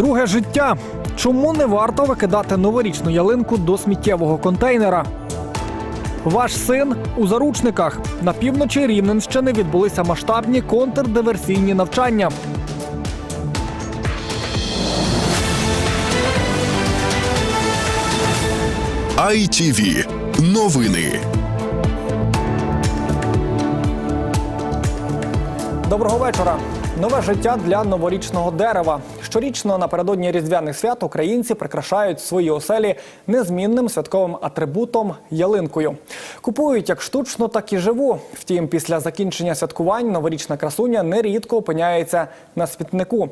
Друге життя. Чому не варто викидати новорічну ялинку до сміттєвого контейнера? Ваш син у заручниках на півночі Рівненщини відбулися масштабні контрдиверсійні навчання. ITV. Новини. Доброго вечора. Нове життя для новорічного дерева. Щорічно напередодні різдвяних свят українці прикрашають свої оселі незмінним святковим атрибутом ялинкою. Купують як штучну, так і живу. Втім, після закінчення святкувань новорічна красуня нерідко опиняється на смітнику.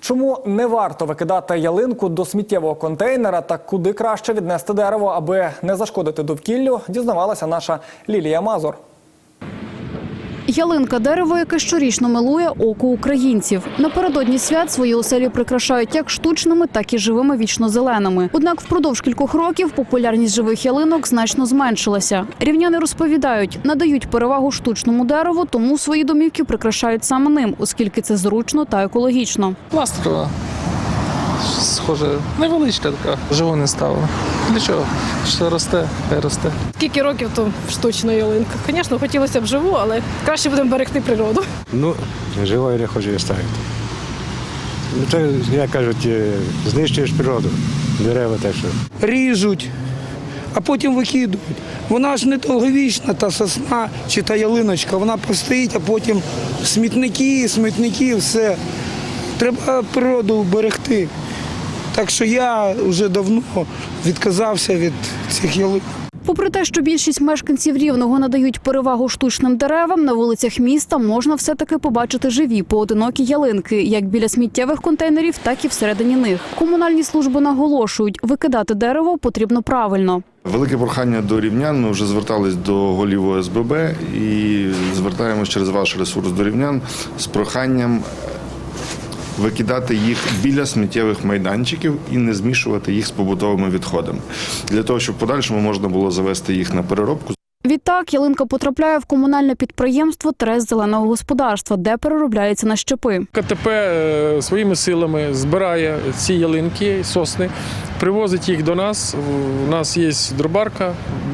Чому не варто викидати ялинку до сміттєвого контейнера та куди краще віднести дерево, аби не зашкодити довкіллю, дізнавалася наша Лілія Мазур. Ялинка дерево, яке щорічно милує око українців. Напередодні свят свої оселі прикрашають як штучними, так і живими вічно-зеленими. Однак впродовж кількох років популярність живих ялинок значно зменшилася. Рівняни розповідають, надають перевагу штучному дереву, тому свої домівки прикрашають саме ним, оскільки це зручно та екологічно. Пластикова. Схоже, невеличка така. Живу не ставили. Для чого? Що росте, хай росте. Скільки років то штучна ялинка? Звісно, хотілося б живу, але краще будемо берегти природу. Ну, живою не хочу її ставити. Ну, це, як кажуть, е, знищуєш природу, дерева те, що. ріжуть, а потім викидують. Вона ж не довговічна, та сосна чи та ялиночка, вона постоїть, а потім смітники, смітники, все. Треба природу берегти. Так що я вже давно відказався від цих ялинок. Попри те, що більшість мешканців рівного надають перевагу штучним деревам, на вулицях міста можна все-таки побачити живі поодинокі ялинки, як біля сміттєвих контейнерів, так і всередині них. Комунальні служби наголошують, викидати дерево потрібно правильно. Велике прохання до рівнян. Ми вже звертались до голів ОСББ і звертаємось через ваш ресурс до рівнян з проханням викидати їх біля сміттєвих майданчиків і не змішувати їх з побутовими відходами. Для того, щоб подальшому можна було завести їх на переробку. Відтак ялинка потрапляє в комунальне підприємство Трес зеленого господарства, де переробляється на щепи. КТП е, своїми силами збирає ці ялинки, сосни, привозить їх до нас. У нас є дробарка,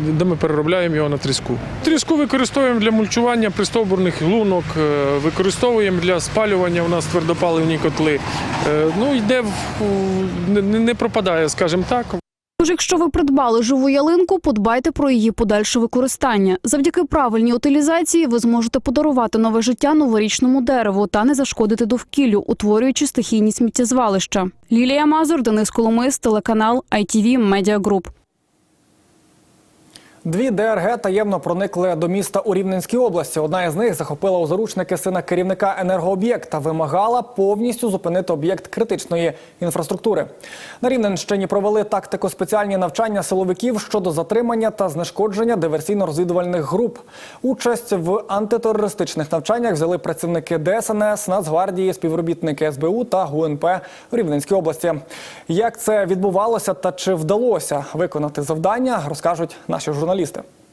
де ми переробляємо його на тріску. Тріску використовуємо для мульчування пристовбурних лунок, е, використовуємо для спалювання. У нас твердопаливні котли. Е, Ну, йде не пропадає, скажімо так. Тож, якщо ви придбали живу ялинку, подбайте про її подальше використання. Завдяки правильній утилізації ви зможете подарувати нове життя новорічному дереву та не зашкодити довкіллю, утворюючи стихійні сміттєзвалища. Лілія Мазур, Денис Коломис, телеканал ITV Media Group. Дві ДРГ таємно проникли до міста у Рівненській області. Одна із них захопила у заручники сина керівника енергооб'єкта, вимагала повністю зупинити об'єкт критичної інфраструктури. На Рівненщині провели тактико спеціальні навчання силовиків щодо затримання та знешкодження диверсійно-розвідувальних груп. Участь в антитерористичних навчаннях взяли працівники ДСНС, Нацгвардії, співробітники СБУ та ГУНП у Рівненській області. Як це відбувалося та чи вдалося виконати завдання, розкажуть наші журналісти. У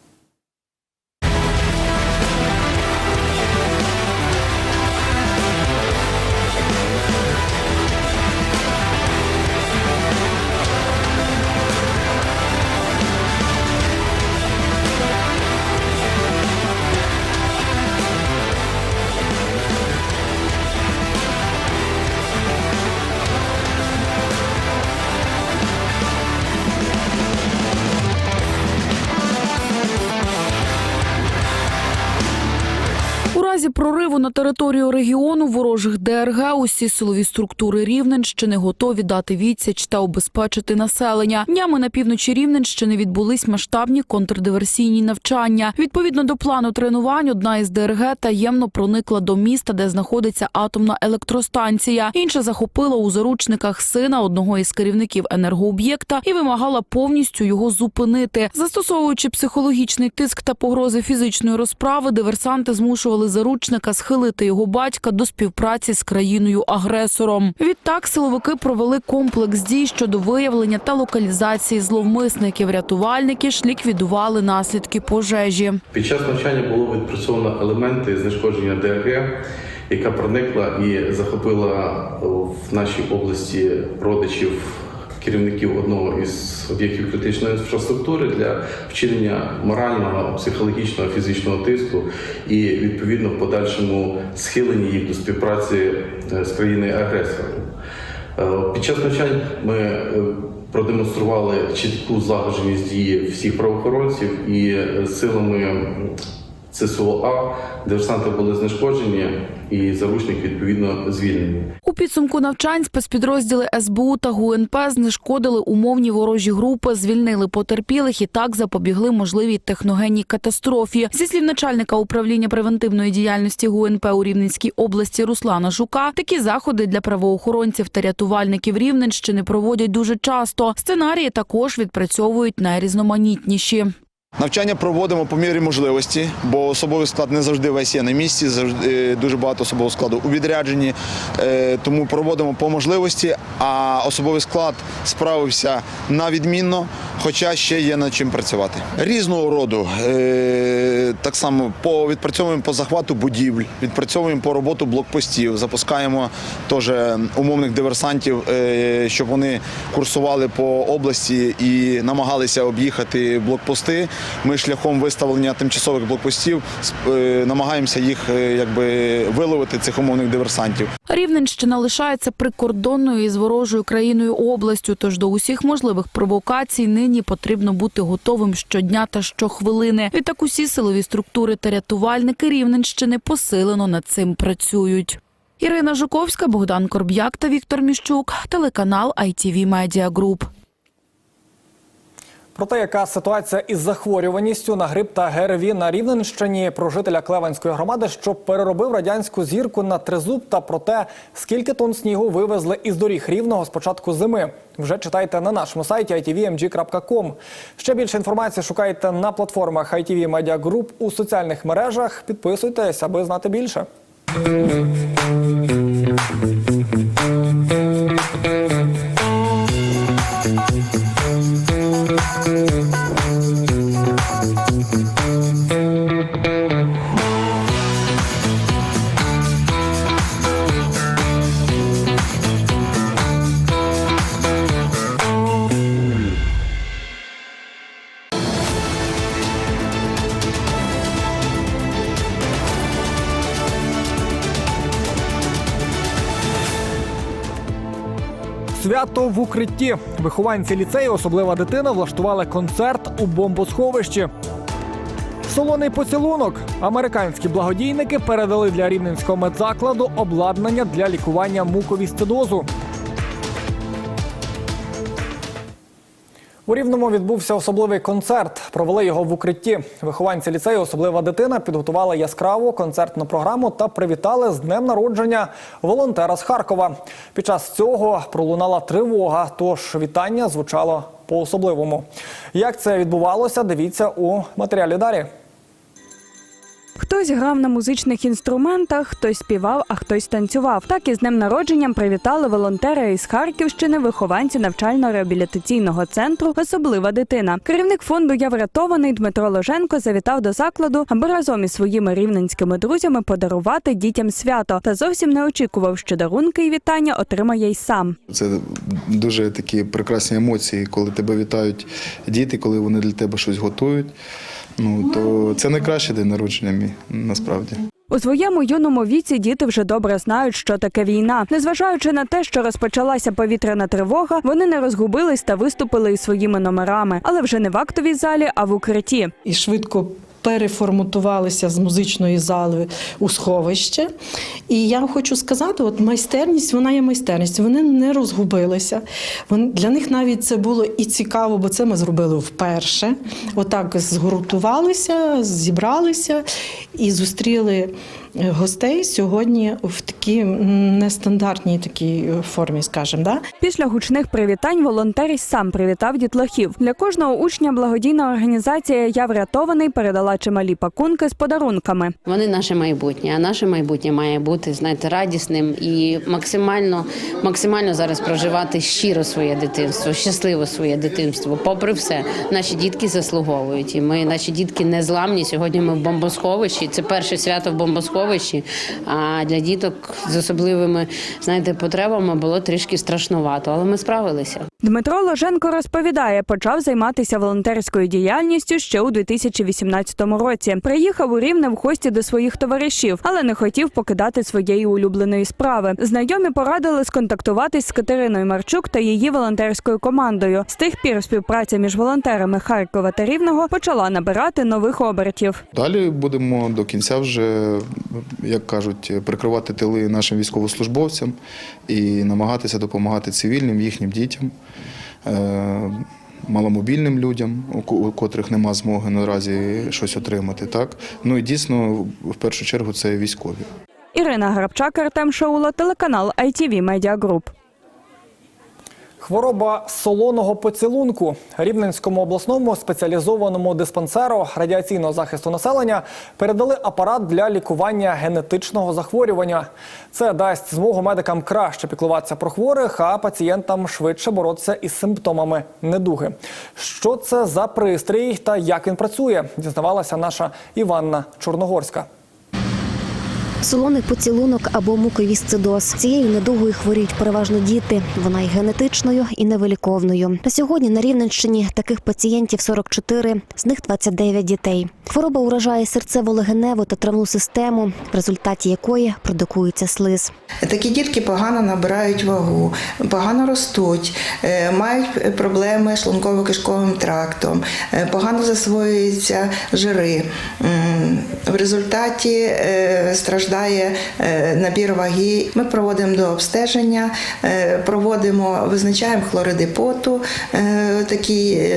разі прориву на територію регіону ворожих ДРГ усі силові структури Рівненщини готові дати відсіч та обезпечити населення. Днями на півночі Рівненщини відбулись масштабні контрдиверсійні навчання. Відповідно до плану тренувань, одна із ДРГ таємно проникла до міста, де знаходиться атомна електростанція. Інша захопила у заручниках сина одного із керівників енергооб'єкта і вимагала повністю його зупинити. Застосовуючи психологічний тиск та погрози фізичної розправи, диверсанти змушували заручника схилити його батька до співпраці з країною-агресором. Відтак силовики провели комплекс дій щодо виявлення та локалізації зловмисників. Рятувальники ж ліквідували наслідки пожежі. Під час навчання було відпрацьовано елементи знешкодження ДРГ, яка проникла і захопила в нашій області родичів керівників одного із об'єктів критичної інфраструктури для вчинення морального, психологічного, фізичного тиску і відповідно в подальшому схилення їх до співпраці е, з країною агресором. Е, Під час навчань ми е, продемонстрували чітку злагодженість дії всіх правоохоронців і е, силами ЦСОА диверсанти були знешкоджені і заручник відповідно звільнені. У підсумку навчань спецпідрозділи СБУ та ГУНП знешкодили умовні ворожі групи, звільнили потерпілих і так запобігли можливій техногенній катастрофі. Зі слів начальника управління превентивної діяльності ГУНП у Рівненській області Руслана Жука, такі заходи для правоохоронців та рятувальників Рівненщини проводять дуже часто. Сценарії також відпрацьовують найрізноманітніші. Навчання проводимо по мірі можливості, бо особовий склад не завжди весь є на місці, завжди е, дуже багато особового складу у відрядженні. Е, Тому проводимо по можливості, а особовий склад справився на відмінно, хоча ще є над чим працювати. Різного роду е, так само по відпрацьовуємо по захвату будівель, відпрацьовуємо по роботу блокпостів, запускаємо теж умовних диверсантів, щоб вони курсували по області і намагалися об'їхати блокпости. Ми шляхом виставлення тимчасових блокпостів е, намагаємося їх е, якби виловити цих умовних диверсантів. Рівненщина лишається прикордонною із ворожою країною областю, тож до усіх можливих провокацій нині потрібно бути готовим щодня та щохвилини. Відтак усі силові структури та рятувальники Рівненщини посилено над цим працюють. Ірина Жуковська, Богдан Корб'як та Віктор Міщук, телеканал ITV Media Group. Про те, яка ситуація із захворюваністю на грип та ГРВІ на Рівненщині, про жителя Клеванської громади, що переробив радянську зірку на тризуб, та про те, скільки тонн снігу вивезли із доріг рівного з початку зими. Вже читайте на нашому сайті itvmg.com. Ще більше інформації шукайте на платформах ITV Media Group у соціальних мережах. Підписуйтесь, аби знати більше. Свято в укритті. Вихованці ліцею, особлива дитина, влаштували концерт у бомбосховищі. Солоний поцілунок. Американські благодійники передали для рівненського медзакладу обладнання для лікування муковісцидозу. У Рівному відбувся особливий концерт. Провели його в укритті. Вихованці ліцею, особлива дитина, підготували яскраву концертну програму та привітали з днем народження волонтера з Харкова. Під час цього пролунала тривога, тож вітання звучало по-особливому. Як це відбувалося, дивіться у матеріалі далі. Хтось грав на музичних інструментах, хтось співав, а хтось танцював. Так і з днем народженням привітали волонтери із Харківщини, вихованці навчально-реабілітаційного центру Особлива дитина. Керівник фонду Я врятований Дмитро Ложенко завітав до закладу, аби разом із своїми рівненськими друзями подарувати дітям свято. Та зовсім не очікував, що дарунки і вітання отримає й сам. Це дуже такі прекрасні емоції, коли тебе вітають діти, коли вони для тебе щось готують. Ну то це найкращий день народження мій насправді. У своєму юному віці діти вже добре знають, що таке війна. Незважаючи на те, що розпочалася повітряна тривога, вони не розгубились та виступили із своїми номерами, але вже не в актовій залі, а в укритті. І швидко переформатувалися з музичної зали у сховище. І я хочу сказати, от майстерність, вона є майстерність. Вони не розгубилися. Для них навіть це було і цікаво, бо це ми зробили вперше. Отак згуртувалися, зібралися і зустріли гостей сьогодні в такій нестандартній такій формі, скажімо. Да? Після гучних привітань волонтер сам привітав дітлахів. Для кожного учня благодійна організація Я врятований передала чималі пакунки з подарунками. Вони наше майбутнє, а наше майбутнє має бути, знаєте, радісним і максимально, максимально зараз проживати щиро своє дитинство, щасливо своє дитинство. Попри все, наші дітки заслуговують. І ми, наші дітки незламні. Сьогодні ми в бомбосховищі. Це перше свято в бомбосховищі. Сховищі. А для діток з особливими знаєте, потребами було трішки страшнувато, але ми справилися. Дмитро Ложенко розповідає, почав займатися волонтерською діяльністю ще у 2018 році. Приїхав у Рівне в гості до своїх товаришів, але не хотів покидати своєї улюбленої справи. Знайомі порадили сконтактуватись з Катериною Марчук та її волонтерською командою. З тих пір співпраця між волонтерами Харкова та Рівного почала набирати нових обертів. Далі будемо до кінця вже, як кажуть, прикривати тили нашим військовослужбовцям і намагатися допомагати цивільним, їхнім дітям, маломобільним людям, у котрих нема змоги наразі щось отримати. Так? Ну і дійсно, в першу чергу, це військові. Ірина Грабчак, Артем Шаула, телеканал ITV Media Group. Хвороба солоного поцілунку Рівненському обласному спеціалізованому диспансеру радіаційного захисту населення передали апарат для лікування генетичного захворювання. Це дасть змогу медикам краще піклуватися про хворих, а пацієнтам швидше боротися із симптомами недуги. Що це за пристрій та як він працює, дізнавалася наша Іванна Чорногорська. Солоний поцілунок або муковісцидоз. Цією недугою хворіють переважно діти. Вона є генетичною і невиліковною. На сьогодні на Рівненщині таких пацієнтів 44, з них 29 дітей. Хвороба уражає серцево-легеневу та травну систему, в результаті якої продукується слиз. Такі дітки погано набирають вагу, погано ростуть, е, мають проблеми з шлунково-кишковим трактом, е, погано засвоюються жири. В результаті е, страждає е, набір ваги. Ми проводимо до обстеження, е, проводимо, визначаємо хлориди поту, такий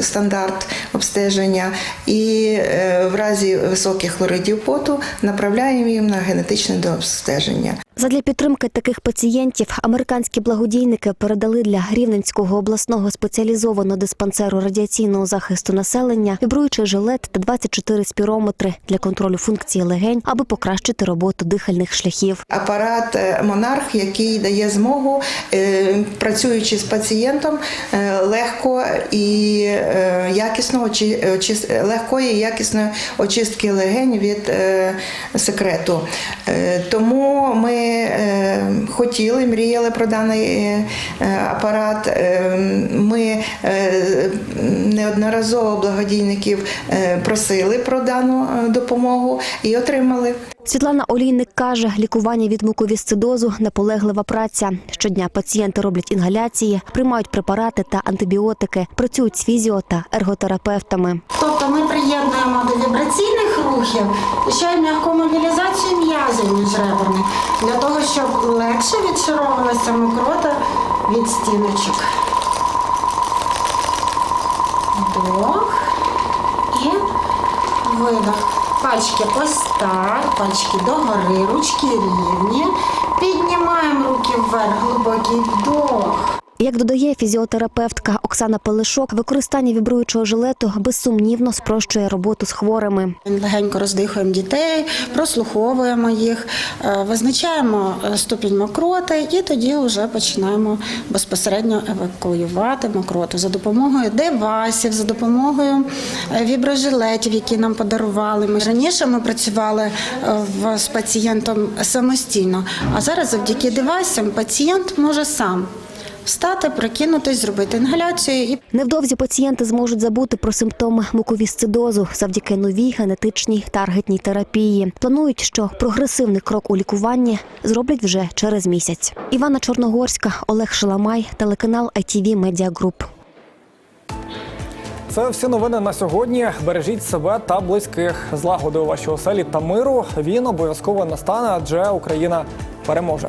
стандарт обстеження, і е, в разі високих хлоридів поту направляємо їм на генетичне дообстеження. Задля підтримки таких пацієнтів американські благодійники передали для Рівненського обласного спеціалізованого диспансеру радіаційного захисту населення вібруючий жилет та 24 спірометри для контролю функції легень, аби покращити роботу дихальних шляхів. Апарат е, Монарх, який дає змогу, е, працюючи з пацієнтом, легко і якісно легкої якісної очистки легень від е, секрету. Е, Тому ми е, хотіли, мріяли про даний апарат. Ми неодноразово благодійників е, просили про дану е, допомогу і отримали. Світлана Олійник каже, лікування від муковісцидозу – наполеглива праця. Щодня пацієнти роблять інгаляції, приймають препарати та антибіотики, працюють з фізіо та ерготерапевтами. Тобто ми приєднуємо до вібраційних рухів ще й м'яку мобілізацію м'язів міжреберних, для того, щоб легше відшаровувалася мокрота від стіночок. Вдох і видох. Пальчики ось так, пальчики догори, ручки рівні. Піднімаємо руки вверх, глибокий вдох. Як додає фізіотерапевтка Оксана Пелишок, використання вібруючого жилету безсумнівно спрощує роботу з хворими. Легенько роздихуємо дітей, прослуховуємо їх, е, визначаємо е, ступінь мокроти і тоді вже починаємо безпосередньо евакуювати мокроту за допомогою девайсів, за допомогою е, віброжилетів, які нам подарували. Ми раніше ми працювали з пацієнтом самостійно, а зараз завдяки девайсам пацієнт може сам встати, прокинутись, зробити інгаляцію і Невдовзі пацієнти зможуть забути про симптоми муковісцидозу завдяки новій генетичній таргетній терапії. Планують, що прогресивний крок у лікуванні зроблять вже через місяць. Івана Чорногорська, Олег Шаламай, телеканал ITV Media Group. Це всі новини на сьогодні. Бережіть себе та близьких. Злагоди у вашій оселі та миру. Він обов'язково настане, адже Україна переможе.